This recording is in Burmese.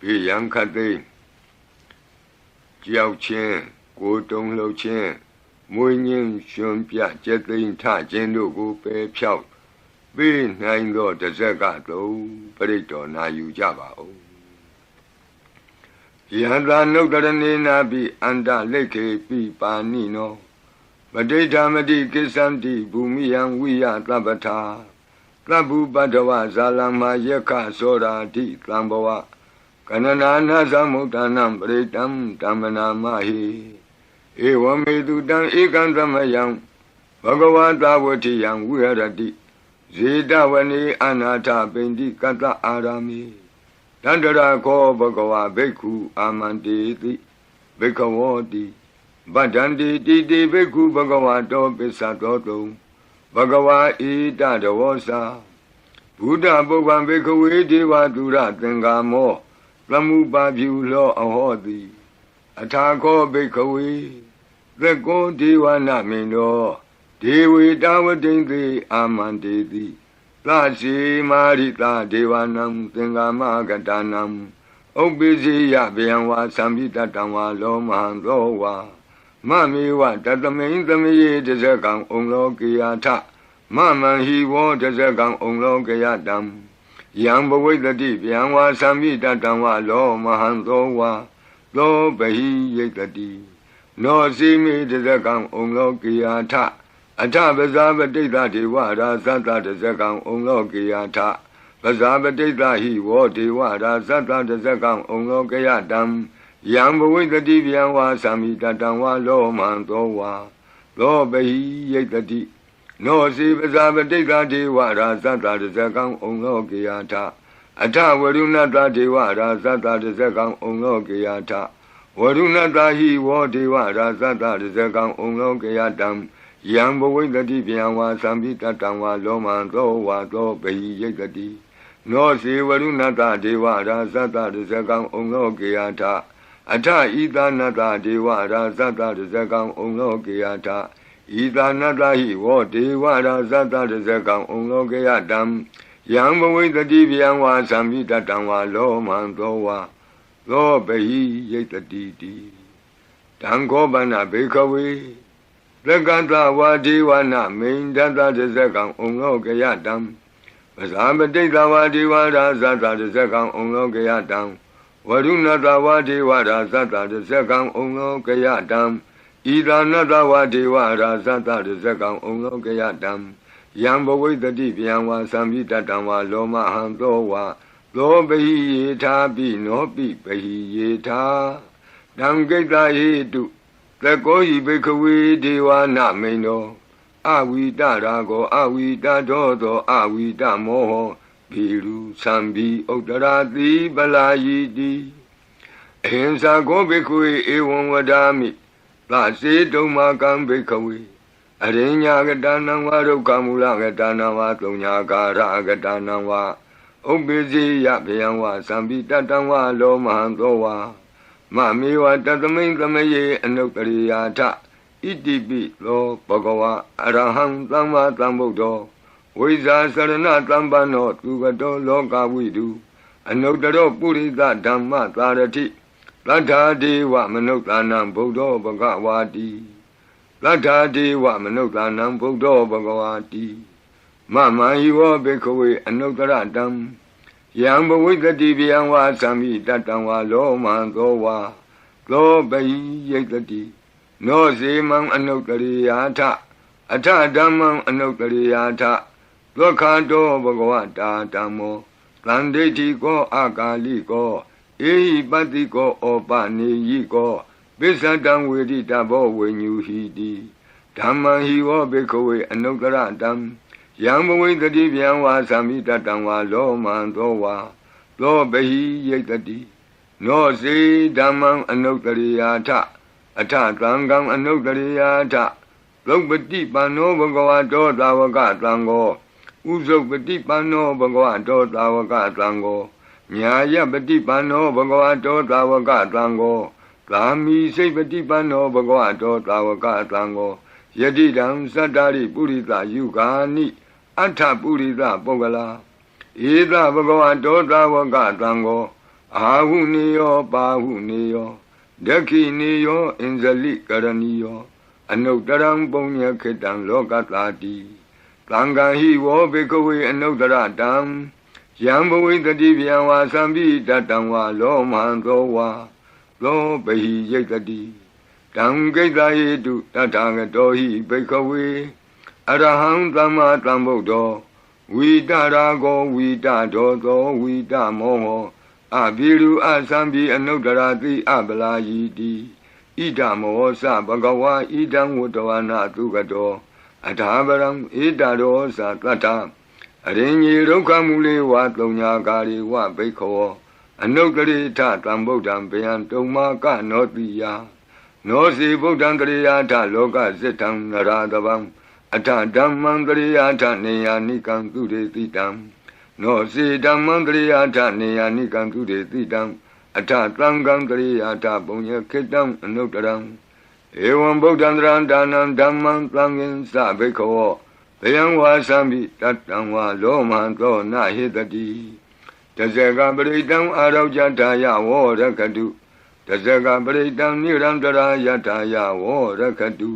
ဘေးရန်ခတ်သိမ်းကြောက်ချင်းကိုတုံလှုပ်ချင်းမွေးငင်းရှင်ပြကျက်သိမ်းထခြင်းတို့ကိုပယ်ဖြောက်ပေးနိုင်သောတစ်ဆက်ကသုံးပြိတ္တော်နာယူကြပါဦးယန္တာနုတရဏေနာပိအန္တလိခေပိပါဏိနောမဒိဋ္ဌမတိကိစ္ဆန္တိဘူမိယံဝိယသဗ္ဗထာသဗ္ဗုပတ္တဝဇာလမယက္ခသောရာတိသံဘဝ ကနနာနာသမုဒ္ဒနာပရိတံဓမ္မနာမဟိဧဝမေတုတံဧကံသမယံဘဂဝတာဝတိယံဝိဟရတိဇေတဝနေအနာထပိန္တိကတ္တအာရမိတန္တရာခောဘဂဝဘိက္ခုအာမန္တေတိဘိက္ခဝောတိဗဒ္ဒန္တိတိတိဘိက္ခုဘဂဝတောပစ္စတောတုံဘဂဝါဣတတဝောစာဘုဒ္ဓပုဗ္ဗံဘိက္ခဝေဒေဝသူရသင်္ကာမော သမှုပါဖြူလောအဟောတိအထာခောဘိက္ခဝေသက္ကောဒေဝနာမိန်တော်ဒေဝေတဝတိန်သေအာမန္တေတိသရှိမာရိတာဒေဝနံသင်္ကာမကတနံဥပ္ပိစီယဗျံဝါသံပိတတံဝါလောမဟံသောဝါမမေဝတတမိန်သမယေတဇကံဩလောကေယထမမံဟိဝောတဇကံဩလောကေယတံ ယံဘဝိတတိဗျံဝါသံပိတတံဝါလောမဟံသောဝါသောပဟိယိတတိနောစီမိတဇကံဩလောကေယထအထပဇာပတိတဒေဝရာသတ္တတဇကံဩလောကေယထပဇာပတိတဟိဝောဒေဝရာသတ္တတဇကံဩလောကေယတံယံဘဝိတတိဗျံဝါသမိတတံဝါလောမံသောဝါသောပဟိယိတတိ နောစီပဇာပတိကဒေဝရာသတ္တတဇကံဩလောကေယထအထဝရုဏတဒေဝရာသတ္တတဇကံဩလောကေယထဝရုဏတဟိဝောဒေဝရာသတ္တတဇကံဩလောကေယတံယံဘဝိတတိဗျံဝါသံပိတတံဝါလောမံသောဝါသောပဟိယိတတိနောစီဝရုဏတဒေဝရာသတ္တတဇကံဩလောကေယထအထဤသာနတဒေဝရာဇတတဇကံဩလောကေယထ ဤသာနတဟိဝောဒေဝရာဇတတဇကံဩလောကေယတံယံဘဝိတတိဗျံဝါသံမိတတံဝါလောမံသောဝါသောပဟိယိတတိတိတံခောပနဘေခဝေသက္ကတဝါဒေဝနာမိန်တတတဇကံဩလောကေယတံပဇာပတိတဝါဒေဝရာဇတတဇကံဩလောကေယတံဝရုဏတဝါဒေဝရာသတ္တရဇကံဩလောကယတံ ဤသာနတဝါဒေဝရာသတ္တရဇကံဩလောကယတံယံဘဝိတတိဗျံဝါသံပိတတံဝါလောမဟံသောဝါသောပဟိယေထာပိနောပိပဟိယေထာတံကိတ္တဟိတုသကောဟိဘိခဝေဒေဝနာမိန်တော်အဝိတရာကောအဝိတတောသောအဝိတမောဟောဘီလူသံဘီဥတရာတိပလာယီတိအဟင်္စာကောဘိခွေဧဝံဝဒာမိ သစေတုံမာကံဘိခဝေအရိညာကတနံဝဒုက္ခမူလကတနံဝသုံညာကာရကတနံဝဥပ္ပိစီယဗျံဝသံဘီတတံဝလောမဟံသောဝမမေဝတသမိန်သမယေအနုတရိယာထဣတိပိသောဘဂဝါအရဟံသမ္မာသမ္ဗုဒ္ဓောဝိဇာစရဏတမ္ပန္နောသူကတောလောကဝိတုအနုတ္တရောပုရိသဓမ္မသာရတိ သတ္ထာဒေဝမနုဿာနံဗုဒ္ဓောဘဂဝါတိသတ္ထာဒေဝမနုဿာနံဗုဒ္ဓောဘဂဝါတိမမံဟိဝဘေခဝေအနုတ္တရတံယံဘဝိတတိဗျံဝါသံမိတတံဝါလောမံသောဝါသောပဟိယိတတိနောစေမံအနုတ္တရိယာထအထဓမ္မံအနုတ္တရိယာထဒုက္ခတောဘဂဝတာတမောသန္ဒိဋ္ဌိကောအာကာလိကော အေဟိပတ္တိကောဩပနေယိကောပိစ္ဆတံဝေဒိတဘောဝေညူဟိတိဓမ္မံဟိဝောဘေခဝေအနုတ္တရတံယံဘဝိတတိဗျံဝါသမိတတံဝါလောမံသောဝါသောဘဟိယိတတိနောစေဓမ္မံအနုတ္တရိယာထအထသံဃံအနုတ္တရိယာထသုပတိပန္နောဘဂဝတောသာဝကသံဃောဥဇုပတိပန္နောဘဂဝတောသာဝကသံဃော ညာယပတိပန္နောဘဂဝတောသာဝကသံဃောသာမိစိတ်ပတိပန္နောဘဂဝတောသာဝကသံဃောယတိတံသတ္တာရိပုရိသယုဂာနိအထပုရိသပုဂ္ဂလာဧသဘဂဝတောသာဝကသံဃောအာဟုနေယောပါဟုနေယောဒက္ခိနေယောအင်ဇလိကရဏီယောအနုတ္တရံပုံညခေတံလောကတာတိသံဃာဟိဝောဘေကဝေအနုတ္တရတံ ယံဘဝိတတိဗျံဝါသံပိတတံဝါလောမဟံသောဝါလောပဟိယိတတိတံဂိတယေတုတထာဂတောဟိဘေကဝေအရဟံသမ္မာသမ္ဗုဒ္ဓောဝိတရာဂောဝိတဒောသောဝိတမောဟောအဘိရုအသံပိအနုတ္တရာတိအပလာယီတိဣဒမောသဘဂဝါဣဒံဝတ္တဝနာသုကတောအထာပရံဣဒရောသတတ္ထ အရင်ကြီးဒုက္ခမူလေဝသုံးညာကာရီဝဘိခောအနုတ္တရိထတံဗုဒ္ဓံဗျံတုံမာကနောတိယနောစီဗုဒ္ဓံတရိယာထလောကစိတ္တံနရာတဗံအထဓမ္မံတရိယာထနေယာနိကံသူရေတိတံနောစီဓမ္မံတရိယာထနေယာနိကံသူရေတိတံအထသံဃံတရိယာထပုံညခေတ္တံအနုတ္တရံဧဝံဗုဒ္ဓံတရံဒါနံဓမ္မံသံဃင်စဘိခော ဘယံဝါသံပိတတံဝါလောမံသောနဟိတတိတဇေကပရိတံအာရောကြတာယဝောရကတုတဇေကပရိတံနိရန္တရာယတာယဝောရကတု